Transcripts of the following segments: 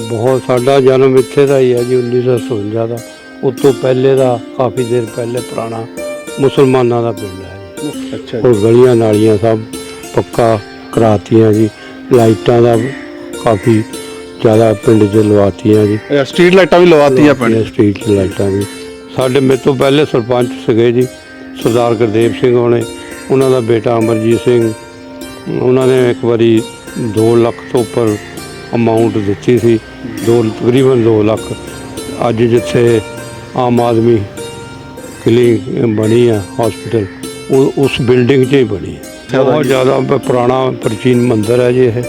ਬਹੁਤ ਸਾਡਾ ਜਨਮ ਇੱਥੇ ਦਾ ਹੀ ਹੈ ਜੀ 1957 ਦਾ। ਉਸ ਤੋਂ ਪਹਿਲੇ ਦਾ ਕਾਫੀ ਦੇਰ ਪਹਿਲੇ ਪੁਰਾਣਾ ਮੁਸਲਮਾਨਾਂ ਦਾ ਪਿੰਡ ਹੈ ਜੀ। ਅੱਛਾ ਔਰ ਗਲੀਆਂ ਨਾਲੀਆਂ ਸਭ ਪੱਕਾ ਕਰਾਤੀਆਂ ਜੀ। ਲਾਈਟਾਂ ਦਾ ਕਾਫੀ ਜ਼ਿਆਦਾ ਪਿੰਡ 'ਚ ਲਵਾਤੀਆਂ ਜੀ। ਜੀ ਸਟਰੀਟ ਲਾਈਟਾਂ ਵੀ ਲਵਾਤੀਆਂ ਪਿੰਡ ਸਟਰੀਟ ਲਾਈਟਾਂ ਵੀ। ਸਾਡੇ ਮੇਰੇ ਤੋਂ ਪਹਿਲੇ ਸਰਪੰਚ ਸੀਗੇ ਜੀ ਸਰਦਾਰ ਗੁਰਦੇਵ ਸਿੰਘ ਹੋਣੇ। ਉਹਨਾਂ ਦਾ ਬੇਟਾ ਅਮਰਜੀਤ ਸਿੰਘ। ਉਹਨਾਂ ਨੇ ਇੱਕ ਵਾਰੀ 2 ਲੱਖ ਤੋਂ ਉੱਪਰ ਅਮਾਉਂਟ ਦਿੱਤੀ ਸੀ ਦੋ ਤਕਰੀਬਨ 2 ਲੱਖ। ਅੱਜ ਜਿੱਥੇ ਆਮ ਆਦਮੀ ਕਲੀਨਿਕ ਬਣੀ ਆ ਹਸਪੀਟਲ ਉਹ ਉਸ ਬਿਲਡਿੰਗ 'ਚ ਹੀ ਬਣੀ। ਹੈ ਬਹੁਤ। ਜ਼ਿਆਦਾ ਪੁਰਾਣਾ ਪ੍ਰਾਚੀਨ ਮੰਦਿਰ ਹੈ ਜੀ ਇਹ।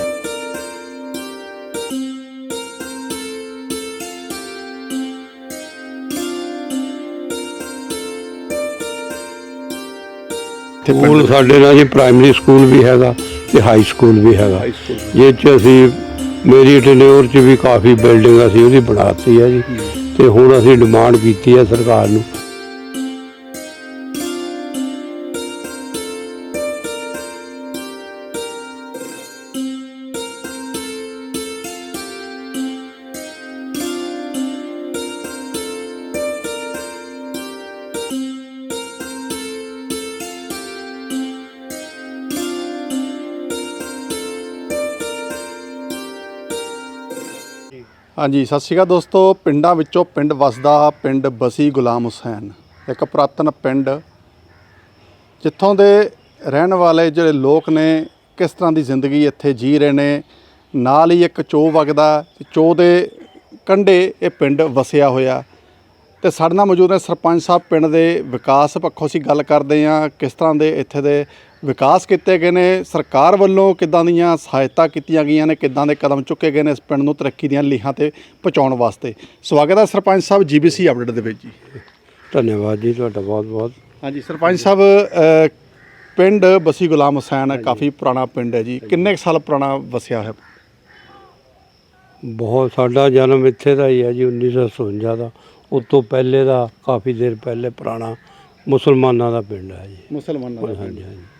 ਸਕੂਲ ਸਾਡੇ ਨਾਲ ਜੀ ਪ੍ਰਾਇਮਰੀ ਸਕੂਲ ਵੀ ਹੈਗਾ ਤੇ ਹਾਈ ਸਕੂਲ ਵੀ ਹੈਗਾ। ਜਿਹ 'ਚ ਅਸੀਂ ਮੇਰੀ ਟੈਨਿਓਰ 'ਚ ਵੀ ਕਾਫੀ ਬਿਲਡਿੰਗ ਅਸੀਂ ਉਹਦੀ ਬਣਾਤੀ ਹੈ ਜੀ। ਤੇ ਹੁਣ ਅਸੀਂ ਡਿਮਾਂਡ ਕੀਤੀ ਹੈ ਸਰਕਾਰ ਨੂੰ। ਹਾਂਜੀ, ਸਤਿ ਸ਼੍ਰੀ ਅਕਾਲ ਦੋਸਤੋ। ਪਿੰਡਾਂ ਵਿੱਚੋਂ ਪਿੰਡ ਵਸਦਾ ਪਿੰਡ ਬਸੀ ਗੁਲਾਮ ਹੁਸੈਨ। ਇੱਕ ਪੁਰਾਤਨ ਪਿੰਡ। ਜਿੱਥੋਂ ਦੇ ਰਹਿਣ ਵਾਲੇ ਜਿਹੜੇ ਲੋਕ ਨੇ, ਕਿਸ ਤਰ੍ਹਾਂ ਦੀ ਜ਼ਿੰਦਗੀ ਇੱਥੇ ਜੀ ਰਹੇ ਨੇ, ਨਾਲ ਹੀ ਇੱਕ ਚੋ ਵਗਦਾ ਚੋ ਦੇ ਕੰਢੇ ਇਹ ਪਿੰਡ ਵਸਿਆ ਹੋਇਆ। ਤੇ ਸਾਡੇ ਨਾਲ ਮੌਜੂਦ ਨੇ ਸਰਪੰਚ ਸਾਹਿਬ, ਪਿੰਡ ਦੇ ਵਿਕਾਸ ਪੱਖੋਂ ਅਸੀਂ ਗੱਲ ਕਰਦੇ ਹਾਂ, ਕਿਸ ਤਰ੍ਹਾਂ ਦੇ ਇੱਥੇ ਦੇ ਵਿਕਾਸ ਕੀਤੇ ਗਏ ਨੇ ਸਰਕਾਰ ਵੱਲੋਂ ਕਿੱਦਾਂ ਦੀਆਂ ਸਹਾਇਤਾ ਕੀਤੀਆਂ ਗਈਆਂ ਨੇ ਕਿੱਦਾਂ ਦੇ ਕਦਮ ਚੁੱਕੇ ਗਏ ਨੇ ਇਸ ਪਿੰਡ ਨੂੰ ਤਰੱਕੀ ਦੀਆਂ ਲੀਹਾਂ ਤੇ ਪਹੁੰਚਾਉਣ ਵਾਸਤੇ? ਸਵਾਗਤ ਹੈ ਸਰਪੰਚ ਸਾਹਿਬ ਜੀਬੀਸੀ ਅਪਡੇਟ ਦੇ ਵਿੱਚ ਜੀ। ਧੰਨਵਾਦ ਜੀ ਤੁਹਾਡਾ ਬਹੁਤ ਬਹੁਤ ਹਾਂਜੀ ਸਰਪੰਚ ਸਾਹਿਬ ਅ, ਪਿੰਡ ਬਸੀ ਗੁਲਾਮ ਹੁਸੈਨ ਕਾਫੀ ਪੁਰਾਣਾ ਪਿੰਡ ਹੈ ਜੀ। ਕਿੰਨੇ ਕੁ ਸਾਲ ਪੁਰਾਣਾ ਵਸਿਆ ਹੈ? ਬਹੁਤ ਸਾਡਾ ਜਨਮ ਇੱਥੇ ਦਾ ਹੀ ਹੈ ਜੀ 1957 ਦਾ। ਉਸ ਤੋਂ ਪਹਿਲੇ ਦਾ ਕਾਫੀ ਦੇਰ ਪਹਿਲੇ ਪੁਰਾਣਾ ਮੁਸਲਮਾਨਾਂ ਦਾ ਪਿੰਡ ਹੈ ਜੀ। ਮੁਸਲਮਾਨਾਂ ਹਾਂਜੀ ਹਾਂਜੀ। ਠੀਕ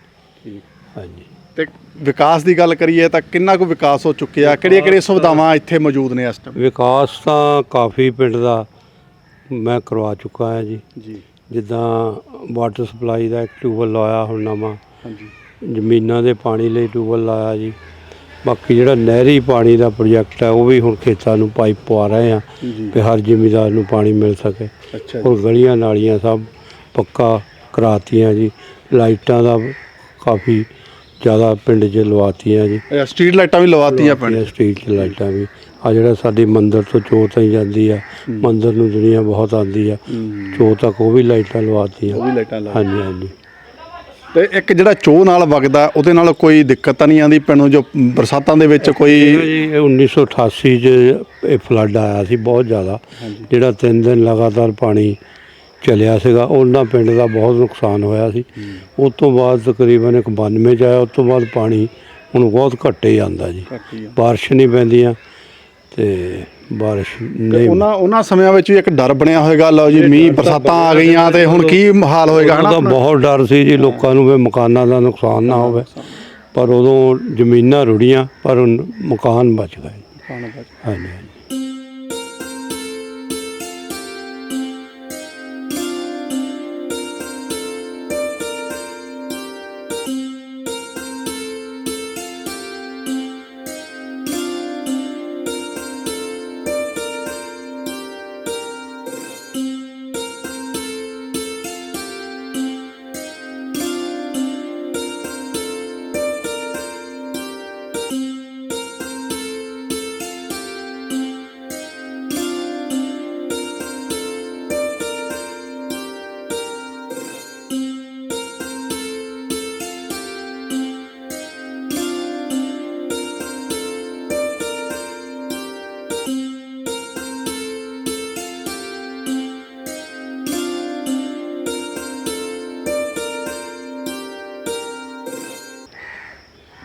ਹਾਂਜੀ। ਤੇ ਵਿਕਾਸ ਦੀ ਗੱਲ ਕਰੀਏ ਤਾਂ ਕਿੰਨਾ ਕੁ ਵਿਕਾਸ ਹੋ ਚੁੱਕਿਆ? ਕਿਹੜੀਆਂ ਕਿਹੜੀਆਂ ਸੁਵਿਧਾਵਾਂ ਇੱਥੇ ਮੌਜੂਦ ਨੇ ਇਸ ਟਾਈਮ ਵਿਕਾਸ ਤਾਂ ਕਾਫੀ ਪਿੰਡ ਦਾ ਮੈਂ ਕਰਵਾ ਚੁੱਕਾ ਹਾਂ ਜੀ। ਜੀ। ਜਿੱਦਾਂ ਵਾਟਰ ਸਪਲਾਈ ਦਾ ਇੱਕ ਟਿਊਬਵੈੱਲ ਲਾਇਆ ਹੁਣ ਨਵਾਂ। ਹਾਂਜੀ। ਜ਼ਮੀਨਾਂ ਦੇ ਪਾਣੀ ਲਈ ਟਿਊਬਵੈੱਲ ਲਾਇਆ ਜੀ। ਬਾਕੀ ਜਿਹੜਾ ਨਹਿਰੀ ਪਾਣੀ ਦਾ ਪ੍ਰੋਜੈਕਟ ਹੈ ਉਹ ਵੀ ਹੁਣ ਖੇਤਾਂ ਨੂੰ ਪਾਈਪ ਪਵਾ ਰਹੇ ਆ ਕਿ ਹਰ ਜ਼ਿਮੀਦਾਰ ਨੂੰ ਪਾਣੀ ਮਿਲ ਸਕੇ। ਅੱਛਾ ਔਰ ਗਲੀਆਂ ਨਾਲੀਆਂ ਸਭ ਪੱਕਾ ਕਰਾਤੀਆਂ ਜੀ। ਲਾਈਟਾਂ ਦਾ ਕਾਫੀ ਜ਼ਿਆਦਾ ਪਿੰਡ 'ਚ ਲਵਾਤੀਆਂ ਜੀ। ਜੀ ਸਟਰੀਟ ਲਾਈਟਾਂ ਵੀ ਲਵਾਤੀਆਂ ਪਿੰਡ ਸਟਰੀਟ 'ਚ ਲਾਈਟਾਂ ਵੀ। ਆ ਜਿਹੜਾ ਸਾਡੀ ਮੰਦਿਰ ਤੋਂ ਚੋਤ ਆਈ ਜਾਂਦੀ ਆ ਮੰਦਿਰ ਨੂੰ ਦੁਨੀਆ ਬਹੁਤ ਆਉਂਦੀ ਆ। ਚੋ ਤੱਕ ਉਹ ਵੀ ਲਾਈਟਾਂ ਲਵਾਤੀਆਂ। ਉਹ ਵੀ ਲਾਈਟਾਂ ਲਾ ਹਾਂਜੀ ਹਾਂਜੀ। ਤੇ ਇੱਕ ਜਿਹੜਾ ਚੋਹ ਨਾਲ ਵਗਦਾ ਉਹਦੇ ਨਾਲ ਕੋਈ ਦਿੱਕਤ ਤਾਂ ਨਹੀਂ ਆਉਂਦੀ ਪਿੰਡ ਨੂੰ ਜੋ ਬਰਸਾਤਾਂ ਦੇ ਵਿੱਚ ਇਹ ਕੋਈ ਜੀ 1988 ਚ ਇਹ ਫਲੱਡ ਆਇਆ ਸੀ ਬਹੁਤ ਜ਼ਿਆਦਾ। ਜਿਹੜਾ ਤਿੰਨ ਦਿਨ ਲਗਾਤਾਰ ਪਾਣੀ ਚੱਲਿਆ ਸੀਗਾ ਉਹਨਾਂ ਪਿੰਡ ਦਾ ਬਹੁਤ ਨੁਕਸਾਨ ਹੋਇਆ ਸੀ। ਉਸ ਤੋਂ ਬਾਅਦ ਤਕਰੀਬਨ ਇੱਕ 92 ਚ ਆਇਆ ਉਸ ਤੋਂ ਬਾਅਦ ਪਾਣੀ ਹੁਣ ਬਹੁਤ ਘੱਟੇ ਜਾਂਦਾ ਜੀ। ਬਾਰਿਸ਼ ਨਹੀਂ ਪੈਂਦੀਆਂ ਤੇ ਬਾਰਿਸ਼ ਨਹੀਂ ਉਹਨਾਂ ਉਹਨਾਂ ਸਮਿਆਂ ਵਿੱਚ ਵੀ ਇੱਕ ਡਰ ਬਣਿਆ ਹੋਏਗਾ ਲਓ ਜੀ ਮੀਂਹ ਬਰਸਾਤਾਂ ਆ ਗਈਆਂ ਤੇ ਹੁਣ ਕੀ ਹਾਲ ਹੋਏਗਾ ਹਨਾ? ਬਹੁਤ ਡਰ ਸੀ ਜੀ ਲੋਕਾਂ ਨੂੰ ਵੀ ਮਕਾਨਾਂ ਦਾ ਨੁਕਸਾਨ ਨਾ ਹੋਵੇ। ਪਰ ਉਦੋਂ ਜ਼ਮੀਨਾਂ ਰੁੜੀਆਂ ਪਰ ਮਕਾਨ ਬਚ ਗਏ ਹਾਂਜੀ ਹਾਂਜੀ।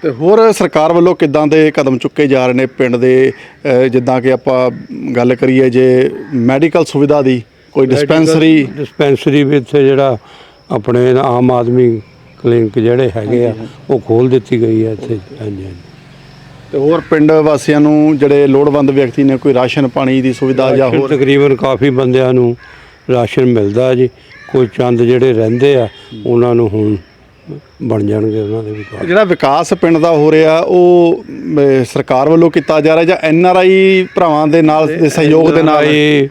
ਤੇ ਹੋਰ ਸਰਕਾਰ ਵੱਲੋਂ ਕਿੱਦਾਂ ਦੇ ਕਦਮ ਚੁੱਕੇ ਜਾ ਰਹੇ ਨੇ ਪਿੰਡ ਦੇ ਅਹ, ਜਿੱਦਾਂ ਕਿ ਆਪਾਂ ਗੱਲ ਕਰੀਏ ਜੇ ਮੈਡੀਕਲ ਸੁਵਿਧਾ ਦੀ ਕੋਈ ਡਿਸਪੈਂਸਰੀ ਡਿਸਪੈਂਸਰੀ ਵੀ ਇੱਥੇ ਜਿਹੜਾ ਆਪਣੇ ਆਮ ਆਦਮੀ ਕਲੀਨਿਕ ਜਿਹੜੇ ਹੈਗੇ ਆ ਉਹ ਖੋਲ ਦਿੱਤੀ ਗਈ ਹੈ ਇੱਥੇ। ਹਾਂਜੀ ਹਾਂਜੀ। ਤੇ ਹੋਰ ਪਿੰਡ ਵਾਸੀਆਂ ਨੂੰ ਜਿਹੜੇ ਲੋੜਵੰਦ ਵਿਅਕਤੀ ਨੇ ਕੋਈ ਰਾਸ਼ਨ ਪਾਣੀ ਦੀ ਸੁਵਿਧਾ ਜਾਂ ਰਾਸ਼ਨ ਹੋਰ? ਤਕਰੀਬਨ ਕਾਫੀ ਬੰਦਿਆਂ ਨੂੰ ਰਾਸ਼ਨ ਮਿਲਦਾ ਜੀ। ਕੋਈ ਚੰਦ ਜਿਹੜੇ ਰਹਿੰਦੇ ਆ ਉਹਨਾਂ ਨੂੰ ਹੁਣ ਬਣ ਜਾਣਗੇ ਉਹਨਾਂ ਦੇ ਵੀ ਕਾਰਡ। ਜਿਹੜਾ ਵਿਕਾਸ ਪਿੰਡ ਦਾ ਹੋ ਰਿਹਾ ਉਹ ਅਮ, ਸਰਕਾਰ ਵੱਲੋਂ ਕੀਤਾ ਜਾ ਰਿਹਾ ਜਾਂ ਐਨ ਆਰ ਆਈ ਭਰਾਵਾਂ ਦੇ ਨਾਲ ਦੇ ਸਹਿਯੋਗ ਦੇ ਨਾਲ? ਇਹ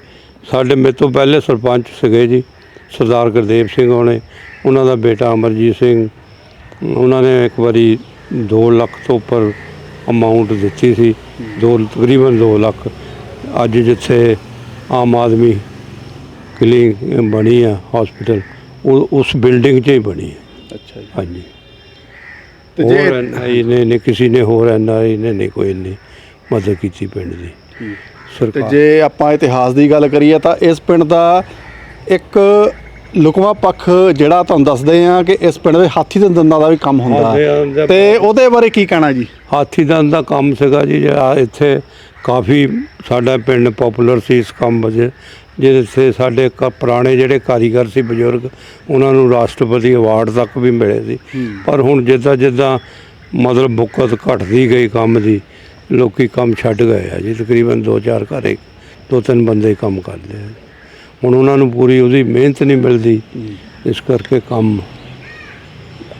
ਸਾਡੇ ਮੇਰੇ ਤੋਂ ਪਹਿਲੇ ਸਰਪੰਚ ਸੀਗੇ ਜੀ ਸਰਦਾਰ ਗੁਰਦੇਵ ਸਿੰਘ ਹੋਣੇ ਉਹਨਾਂ ਦਾ ਬੇਟਾ ਅਮਰਜੀਤ ਸਿੰਘ। ਉਹਨਾਂ ਨੇ ਇੱਕ ਵਾਰੀ 2 ਲੱਖ ਤੋਂ ਉੱਪਰ ਅਮਾਉਂਟ ਦਿੱਤੀ ਸੀ ਦੋ ਤਕਰੀਬਨ 2 ਲੱਖ। ਅੱਜ ਜਿੱਥੇ ਆਮ ਆਦਮੀ ਕਲੀਨਿਕ ਬਣੀ ਆ ਹਸਪੀਟਲ ਉਹ ਉਸ ਬਿਲਡਿੰਗ 'ਚ ਹੀ ਬਣੀ ਹੈ ਅੱਛਾ ਜੀ ਹਾਂਜੀ। ਤੇ ਹੋਰ ਜੇ ਐਨਆਈ ਨੇ ਨੇ ਕਿਸੇ ਨੇ ਹੋਰ ਐਨਆਈ ਨੇ ਨਹੀਂ ਕੋਈ ਨਹੀਂ ਮਦਦ ਕੀਤੀ ਪਿੰਡ ਦੀ। ਤੇ ਸਰਕਾਰ। ਜੇ ਆਪਾਂ ਇਤਿਹਾਸ ਦੀ ਗੱਲ ਕਰੀਏ ਤਾਂ ਇਸ ਪਿੰਡ ਦਾ ਇੱਕ ਲੁਕਵਾ ਪੱਖ ਜਿਹੜਾ ਤੁਹਾਨੂੰ ਦੱਸਦੇ ਆ ਕਿ ਇਸ ਪਿੰਡ ਦੇ ਹਾਥੀ ਦੇ ਦੰਦਾਂ ਦਾ ਵੀ ਕੰਮ ਹੁੰਦਾ। ਦੇ ਤੇ ਉਹਦੇ ਬਾਰੇ ਕੀ ਕਹਿਣਾ ਜੀ? ਹਾਥੀ ਦੰਦ ਦਾ ਕੰਮ ਸੀਗਾ ਜੀ ਜਿਹੜਾ ਇੱਥੇ ਕਾਫੀ ਸਾਡਾ ਪਿੰਡ ਪਪੂਲਰ ਸੀ ਇਸ ਕੰਮ ਵਜੇ ਜਿਹਦੇ ਸੇ ਸਾਡੇ ਕ ਪੁਰਾਣੇ ਜਿਹੜੇ ਕਾਰੀਗਰ ਸੀ ਬਜ਼ੁਰਗ ਉਹਨਾਂ ਨੂੰ ਰਾਸ਼ਟਰਪਤੀ ਅਵਾਰਡ ਤੱਕ ਵੀ ਮਿਲੇ ਸੀ। ਪਰ ਹੁਣ ਜਿੱਦਾਂ ਜਿੱਦਾਂ ਮਤਲਬ ਬੁੱਕਤ ਘਟਦੀ ਗਈ ਕੰਮ ਦੀ ਲੋਕੀ ਕੰਮ ਛੱਡ ਗਏ ਆ ਜੀ। ਤਕਰੀਬਨ 2-4 ਘਰੇ ਦੋ ਤਿੰਨ ਬੰਦੇ ਕੰਮ ਕਰਦੇ ਆ। ਹੁਣ ਉਹਨਾਂ ਨੂੰ ਪੂਰੀ ਉਹਦੀ ਮਿਹਨਤ ਨਹੀਂ ਮਿਲਦੀ। ਇਸ ਕਰਕੇ ਕੰਮ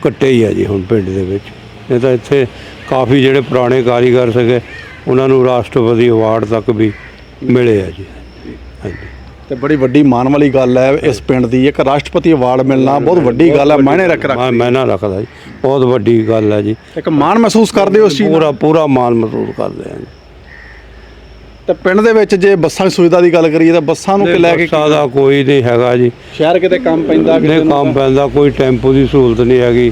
ਕੱਟੇ ਹੀ ਆ ਜੀ ਹੁਣ ਪਿੰਡ ਦੇ ਵਿੱਚ। ਨਹੀਂ ਤਾਂ ਇੱਥੇ ਕਾਫੀ ਜਿਹੜੇ ਪੁਰਾਣੇ ਕਾਰੀਗਰ ਸੀਗੇ ਉਹਨਾਂ ਨੂੰ ਰਾਸ਼ਟਰਪਤੀ ਅਵਾਰਡ ਤੱਕ ਵੀ ਮਿਲੇ ਆ ਜੀ। ਹਾਂਜੀ। ਤੇ ਬੜੀ ਵੱਡੀ ਮਾਣ ਵਾਲੀ ਗੱਲ ਹੈ ਇਸ ਪਿੰਡ ਦੀ। ਇੱਕ ਰਾਸ਼ਟਰਪਤੀ ਅਵਾਰਡ ਮਿਲਣਾ ਬਹੁਤ ਵੱਡੀ ਗੱਲ ਹੈ ਮਾਇਨੇ ਰੱਖ ਰੱਖ ਮੈਂ ਨਾ ਰੱਖਦਾ ਜੀ ਬਹੁਤ ਵੱਡੀ ਗੱਲ ਹੈ ਜੀ। ਇੱਕ ਮਾਣ ਮਹਿਸੂਸ ਕਰਦੇ ਹੋ ਉਸ ਚੀਜ਼ ਪੂਰਾ ਪੂਰਾ ਮਾਣ ਮਹਿਸੂਸ ਕਰਦੇ ਆ ਜੀ। ਤੇ ਪਿੰਡ ਦੇ ਵਿੱਚ ਜੇ ਬੱਸਾਂ ਦੀ ਸੁਵਿਧਾ ਦੀ ਗੱਲ ਕਰੀਏ ਤਾਂ ਬੱਸਾਂ ਨੂੰ ਕਿ ਲੈ ਕੇ ਬੱਸਾਂ ਦਾ ਕੋਈ ਨਹੀਂ ਹੈਗਾ ਜੀ। ਸ਼ਹਿਰ ਕਿਤੇ ਕੰਮ ਪੈਂਦਾ ਨੇ ਕੰਮ। ਪੈਂਦਾ ਕੋਈ ਟੈਂਪੂ ਦੀ ਸਹੂਲਤ ਨਹੀਂ ਹੈਗੀ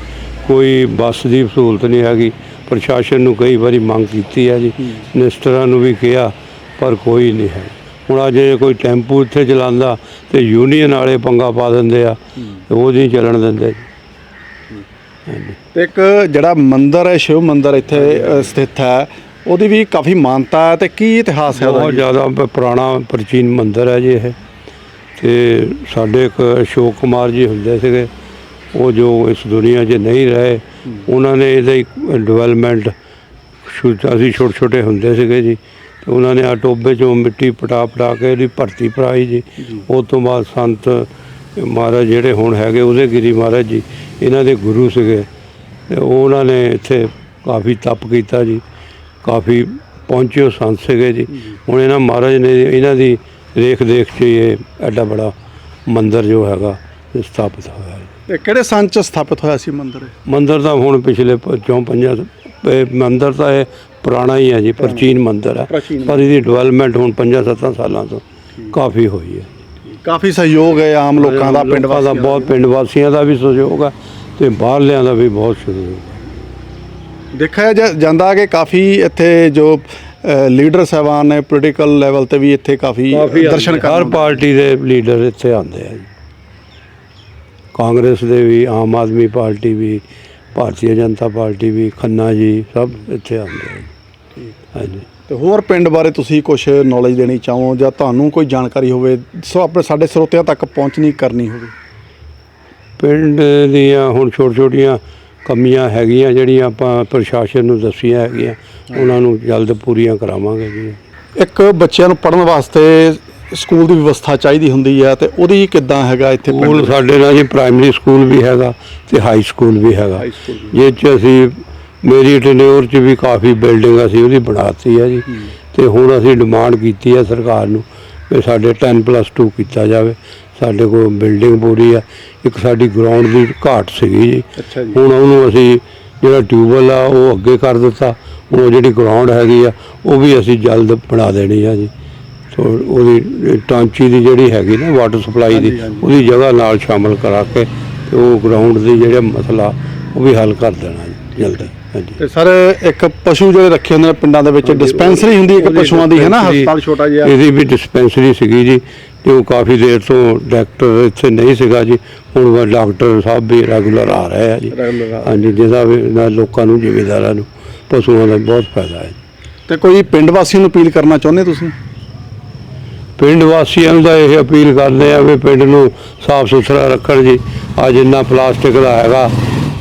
ਕੋਈ ਬੱਸ ਦੀ ਸਹੂਲਤ ਨਹੀਂ ਹੈਗੀ। ਪ੍ਰਸ਼ਾਸਨ ਨੂੰ ਕਈ ਵਾਰੀ ਮੰਗ ਕੀਤੀ ਹੈ ਜੀ ਮਿਨਿਸਟਰਾਂ ਨੂੰ ਵੀ ਕਿਹਾ ਪਰ ਕੋਈ ਨਹੀਂ ਹੈ। ਹੁਣ ਅੱਜ ਜੇ ਕੋਈ ਟੈਂਪੂ ਇੱਥੇ ਚਲਾਉਂਦਾ ਤੇ ਯੂਨੀਅਨ ਵਾਲੇ ਪੰਗਾ ਪਾ ਦਿੰਦੇ ਆ ਤੇ ਉਹ ਨਹੀਂ ਚੱਲਣ ਦਿੰਦੇ। ਤੇ ਇੱਕ ਜਿਹੜਾ ਮੰਦਿਰ ਹੈ ਸ਼ਿਵ ਮੰਦਿਰ ਇੱਥੇ ਸਥਿਤ ਹੈ ਉਹਦੀ ਵੀ ਕਾਫੀ ਮਾਨਤਾ ਹੈ ਤੇ ਕੀ ਇਤਿਹਾਸ ਹੈ ਉਹਦਾ? ਬਹੁਤ? ਜ਼ਿਆਦਾ ਪੁਰਾਣਾ ਪ੍ਰਾਚੀਨ ਮੰਦਿਰ ਹੈ ਜੀ ਇਹ। ਤੇ ਸਾਡੇ ਇੱਕ ਅਸ਼ੋਕ ਕੁਮਾਰ ਜੀ ਹੁੰਦੇ ਸੀਗੇ ਉਹ ਜੋ ਇਸ ਦੁਨੀਆ 'ਚ ਨਹੀਂ ਰਹੇ ਉਹਨਾਂ ਨੇ ਇਹਦਾ ਡਿਵੈਲਪਮੈਂਟ ਅਸੀਂ ਛੋਟੇ ਛੋਟੇ ਹੁੰਦੇ ਸੀਗੇ ਜੀ। ਤੇ ਉਹਨਾਂ ਨੇ ਆ ਟੋਬੇ 'ਚੋਂ ਮਿੱਟੀ ਪਟਾ ਪਟਾ ਕੇ ਇਹਦੀ ਭਰਤੀ ਭਰਾਈ ਜੀ। ਉਸ ਤੋਂ ਬਾਅਦ ਸੰਤ ਮਹਾਰਾਜ ਜਿਹੜੇ ਹੁਣ ਹੈਗੇ ਉਹਦੇ ਗਿਰੀ ਮਹਾਰਾਜ ਜੀ ਇਹਨਾਂ ਦੇ ਗੁਰੂ ਸੀਗੇ। ਤੇ ਉਹ ਉਹਨਾਂ ਨੇ ਇੱਥੇ ਕਾਫੀ ਤਪ ਕੀਤਾ ਜੀ ਕਾਫੀ ਪਹੁੰਚੇ ਸੰਤ ਸੀਗੇ ਜੀ। ਹੁਣ ਇਹਨਾਂ ਮਹਾਰਾਜ ਨੇ ਇਹਨਾਂ ਦੀ ਰੇਖ ਦੇਖ ਹੀ ਇਹ ਐਡਾ ਬੜਾ ਮੰਦਿਰ ਜੋ ਹੈਗਾ ਇਹ ਸਥਾਪਿਤ ਹੋਇਆ ਹੈ ਤੇ ਕਿਹੜੇ ਸੰਨ ਚ ਸਥਾਪਿਤ ਹੋਇਆ ਸੀ ਮੰਦਿਰ ਇਹ? ਮੰਦਿਰ ਤਾਂ ਹੁਣ ਪਿਛਲੇ ਚੌਂ ਪੰਜਾਂ ਇਹ ਮੰਦਿਰ ਤਾਂ ਇਹ ਪੁਰਾਣਾ ਹੀ ਹੈ ਜੀ ਪ੍ਰਾਚੀਨ ਮੰਦਿਰ ਹੈ। ਪ੍ਰਾਚੀਨ ਪਰ ਇਹਦੀ ਡਿਵੈਲਪਮੈਂਟ ਹੁਣ 5-7 ਸਾਲਾਂ ਤੋਂ ਕਾਫੀ ਹੋਈ ਹੈ। ਕਾਫੀ ਸਹਿਯੋਗ ਹੈ ਆਮ ਲੋਕਾਂ ਦਾ ਪਿੰਡ ਲੋਕਾਂ ਦਾ ਵਾਸੀਆਂ ਬਹੁਤ ਪਿੰਡ ਵਾਸੀਆਂ ਦਾ ਵੀ ਸਹਿਯੋਗ ਹੈ ਤੇ ਬਾਹਰਲਿਆਂ ਦਾ ਵੀ ਬਹੁਤ ਸਹਿਯੋਗ ਹੈ। ਦੇਖਿਆ ਜਾਂਦਾ ਕਿ ਕਾਫੀ ਇੱਥੇ ਜੋ ਲੀਡਰ ਸਾਹਿਬਾਨ ਨੇ ਪੋਲੀਟੀਕਲ ਲੈਵਲ ਤੇ ਵੀ ਇੱਥੇ ਕਾਫੀ ਦਰਸ਼ਨ ਹਰ ਕਰਨ ਪਾਰਟੀ ਦੇ ਲੀਡਰ ਇੱਥੇ ਆਉਂਦੇ ਆ ਕਾਂਗਰਸ ਦੇ ਵੀ ਆਮ ਆਦਮੀ ਪਾਰਟੀ ਵੀ ਭਾਰਤੀ ਜਨਤਾ ਪਾਰਟੀ ਵੀ ਖੰਨਾ ਜੀ ਸਭ ਇੱਥੇ ਆਉਂਦੇ ਆ। ਜੀ ਹਾਂਜੀ। ਤੇ ਹੋਰ ਪਿੰਡ ਬਾਰੇ ਤੁਸੀਂ ਕੁਝ ਨੌਲੇਜ ਦੇਣੀ ਚਾਹੋ ਜਾਂ ਤੁਹਾਨੂੰ ਕੋਈ ਜਾਣਕਾਰੀ ਹੋਵੇ ਸੋ ਆਪਣੇ ਸਾਡੇ ਸਰੋਤਿਆਂ ਤੱਕ ਪਹੁੰਚਣੀ ਕਰਨੀ ਹੋਵੇ? ਪਿੰਡ ਦੀਆਂ ਹੁਣ ਛੋਟ ਛੋਟੀਆਂ ਕਮੀਆਂ ਹੈਗੀਆਂ ਜਿਹੜੀਆਂ ਆਪਾਂ ਪ੍ਰਸ਼ਾਸਨ ਨੂੰ ਦੱਸੀਆਂ ਹੈਗੀਆਂ ਉਹਨਾਂ ਨੂੰ ਜਲਦ ਪੂਰੀਆਂ ਕਰਾਵਾਂਗੇ ਜੀ। ਇੱਕ ਬੱਚਿਆਂ ਨੂੰ ਪੜ੍ਹਨ ਵਾਸਤੇ ਸਕੂਲ ਦੀ ਵਿਵਸਥਾ ਚਾਹੀਦੀ ਹੁੰਦੀ ਹੈ ਤੇ ਉਹਦੀ ਕਿੱਦਾਂ ਹੈਗਾ ਇੱਥੇ ਸਕੂਲ ਸਾਡੇ ਨਾਲ ਜੀ ਪ੍ਰਾਇਮਰੀ ਸਕੂਲ ਵੀ ਹੈਗਾ ਤੇ ਹਾਈ ਸਕੂਲ ਵੀ ਹੈਗਾ। ਜਿਹ 'ਚ ਅਸੀਂ ਮੇਰੀ ਟੈਨਿਓਰ 'ਚ ਵੀ ਕਾਫੀ ਬਿਲਡਿੰਗ ਅਸੀਂ ਉਹਦੀ ਬਣਾਤੀ ਹੈ ਜੀ। ਤੇ ਹੁਣ ਅਸੀਂ ਡਿਮਾਂਡ ਕੀਤੀ ਹੈ ਸਰਕਾਰ ਨੂੰ ਕਿ ਸਾਡੇ 10 ਪਲੱਸ 2 ਕੀਤਾ ਜਾਵੇ। ਸਾਡੇ ਕੋਲ ਬਿਲਡਿੰਗ ਪੂਰੀ ਆ। ਇੱਕ ਸਾਡੀ ਗਰਾਊਂਡ ਦੀ ਘਾਟ ਸੀਗੀ ਜੀ। ਜੀ। ਹੁਣ ਉਹਨੂੰ ਅਸੀਂ ਜਿਹੜਾ ਟਿਊਬਵੈੱਲ ਆ ਉਹ ਅੱਗੇ ਕਰ ਦਿੱਤਾ। ਉਹ ਜਿਹੜੀ ਗਰਾਊਂਡ ਹੈਗੀ ਆ ਉਹ ਵੀ ਅਸੀਂ ਜਲਦ ਬਣਾ ਦੇਣੀ ਆ ਜੀ। ਸੋ ਉਹਦੀ ਟਾਂਚੀ ਦੀ ਜਿਹੜੀ ਹੈਗੀ ਨਾ ਵਾਟਰ ਸਪਲਾਈ ਦੀ। ਉਹਦੀ ਜਗ੍ਹਾ ਨਾਲ ਸ਼ਾਮਲ ਕਰਾ ਕੇ ਤੇ ਉਹ ਗਰਾਊਂਡ ਦੀ ਜਿਹੜਾ ਮਸਲਾ ਉਹ ਵੀ ਹੱਲ ਕਰ ਦੇਣਾ ਜੀ ਜਲਦੀ ਹਾਂਜੀ। ਤੇ ਸਰ ਇੱਕ ਪਸ਼ੂ ਜਿਹੜੇ ਰੱਖੇ ਹੁੰਦੇ ਨੇ ਪਿੰਡਾਂ ਦੇ ਵਿੱਚ ਡਿਸਪੈਂਸਰੀ ਹੁੰਦੀ ਇੱਕ ਪਸ਼ੂਆਂ ਦੀ ਹੈ ਨਾ? ਹਸਪਤਾਲ ਛੋਟਾ ਜਿਹਾ। ਇਹਦੀ ਵੀ ਡਿਸਪੈਂਸਰੀ ਸੀਗੀ ਜੀ ਤੇ ਉਹ ਕਾਫੀ ਦੇਰ ਤੋਂ ਡਾਕਟਰ ਇੱਥੇ ਨਹੀਂ ਸੀਗਾ ਜੀ ਹੁਣ ਡਾਕਟਰ ਸਾਹਿਬ ਵੀ ਰੈਗੂਲਰ ਆ ਰਹੇ ਆ ਜੀ। ਹਾਂਜੀ ਜਿਹਦਾ ਵੀ ਲੋਕਾਂ ਨੂੰ ਜ਼ਿਮੀਂਦਾਰਾਂ ਨੂੰ ਪਸ਼ੂਆਂ ਦਾ ਬਹੁਤ ਫਾਇਦਾ ਹੈ ਤੇ ਕੋਈ ਪਿੰਡ ਵਾਸੀਆਂ ਨੂੰ ਅਪੀਲ ਕਰਨਾ ਚਾਹੁੰਦੇ ਤੁਸੀਂ? ਪਿੰਡ ਵਾਸੀਆਂ ਨੂੰ ਤਾਂ ਇਹ ਅਪੀਲ ਕਰਦੇ ਆ ਵੀ ਪਿੰਡ ਨੂੰ ਸਾਫ਼ ਸੁਥਰਾ ਰੱਖਣ ਜੀ। ਆ ਜਿੰਨਾ ਪਲਾਸਟਿਕ ਦਾ ਹੈਗਾ,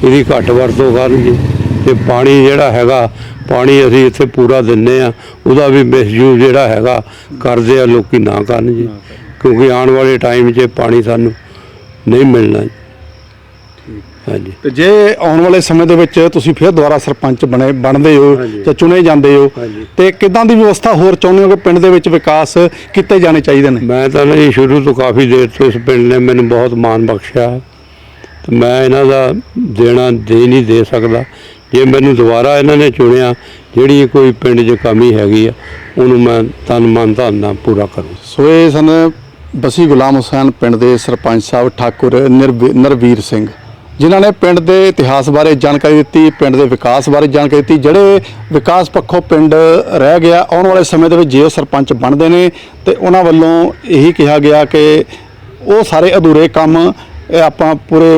ਇਹਦੀ ਘੱਟ ਵਰਤੋਂ ਕਰਨ ਜੀ। ਤੇ ਪਾਣੀ ਜਿਹੜਾ ਹੈਗਾ, ਪਾਣੀ ਅਸੀਂ ਇੱਥੇ ਪੂਰਾ ਦਿੰਨੇ ਆ, ਉਹਦਾ ਵੀ ਮਿਸਯੂਜ਼ ਜਿਹੜਾ ਹੈਗਾ, ਕਰਦੇ ਆ ਲੋਕੀ ਨਾ ਕਰਨ ਜੀ। ਕਿਉਂਕਿ ਆਉਣ ਵਾਲੇ ਟਾਈਮ 'ਚ ਪਾਣੀ ਸਾਨੂੰ ਨਹੀਂ ਮਿਲਣਾ ਹਾਂਜੀ। ਤੇ ਜੇ ਆਉਣ ਵਾਲੇ ਸਮੇਂ ਦੇ ਵਿੱਚ ਤੁਸੀਂ ਫਿਰ ਦੁਬਾਰਾ ਸਰਪੰਚ ਬਣੇ ਬਣਦੇ ਹੋ। ਜਾਂ ਚੁਣੇ ਜਾਂਦੇ ਹੋ। ਤੇ ਕਿਦਾਂ ਦੀ ਵਿਵਸਥਾ ਹੋਰ ਚਾਹੁੰਦੇ ਹੋ ਕਿ ਪਿੰਡ ਦੇ ਵਿੱਚ ਵਿਕਾਸ ਕੀਤੇ ਜਾਣੇ ਚਾਹੀਦੇ ਨੇ? ਮੈਂ ਤਾਂ ਨਹੀਂ ਸ਼ੁਰੂ ਤੋਂ ਕਾਫੀ ਦੇਰ ਤੋਂ ਇਸ ਪਿੰਡ ਨੇ ਮੈਨੂੰ ਬਹੁਤ ਮਾਣ ਬਖਸ਼ਿਆ। ਤੇ ਮੈਂ ਇਹਨਾਂ ਦਾ ਦੇਣਾ ਦੇ ਨਹੀਂ ਦੇ ਸਕਦਾ। ਜੇ ਮੈਨੂੰ ਦੁਬਾਰਾ ਇਹਨਾਂ ਨੇ ਚੁਣਿਆ ਜਿਹੜੀ ਕੋਈ ਪਿੰਡ 'ਚ ਕਮੀ ਹੈਗੀ ਆ ਉਹਨੂੰ ਮੈਂ ਤਨ ਮਨ ਧਨ ਨਾਲ ਪੂਰਾ ਕਰੂੰ। ਸੋ ਇਹ ਸਨ ਬਸੀ ਗੁਲਾਮ ਹੁਸੈਨ ਪਿੰਡ ਦੇ ਸਰਪੰਚ ਸਾਹਿਬ ਠਾਕੁਰ ਨਿਰਵੀ- ਨਰਵੀਰ ਸਿੰਘ। ਜਿਨ੍ਹਾਂ ਨੇ ਪਿੰਡ ਦੇ ਇਤਿਹਾਸ ਬਾਰੇ ਜਾਣਕਾਰੀ ਦਿੱਤੀ, ਪਿੰਡ ਦੇ ਵਿਕਾਸ ਬਾਰੇ ਜਾਣਕਾਰੀ ਦਿੱਤੀ, ਜਿਹੜੇ ਵਿਕਾਸ ਪੱਖੋਂ ਪਿੰਡ ਰਹਿ ਗਿਆ, ਆਉਣ ਵਾਲੇ ਸਮੇਂ ਦੇ ਵਿੱਚ ਜੇ ਉਹ ਸਰਪੰਚ ਬਣਦੇ ਨੇ ਤੇ ਉਹਨਾਂ ਵੱਲੋਂ ਇਹੀ ਕਿਹਾ ਗਿਆ ਕਿ ਉਹ ਸਾਰੇ ਅਧੂਰੇ ਕੰਮ ਇਹ ਆਪਾਂ ਪੂਰੇ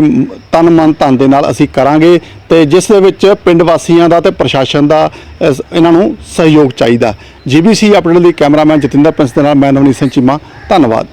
ਤਨ ਮਨ ਧਨ ਦੇ ਨਾਲ ਅਸੀਂ ਕਰਾਂਗੇ ਤੇ ਜਿਸ ਦੇ ਵਿੱਚ ਪਿੰਡ ਵਾਸੀਆਂ ਦਾ ਤੇ ਪ੍ਰਸ਼ਾਸਨ ਦਾ ਇਹਨਾਂ ਨੂੰ ਸਹਿਯੋਗ ਚਾਹੀਦਾ। ਜੀਬੀਸੀ ਅਪਡੇਟ ਲਈ ਕੈਮਰਾਮੈਨ ਜਤਿੰਦਰ ਪਿੰਸ ਦੇ ਨਾਲ, ਮੈਂ ਨਵਨੀਤ ਸਿੰਘ ਚੀਮਾ, ਧੰਨਵਾਦ।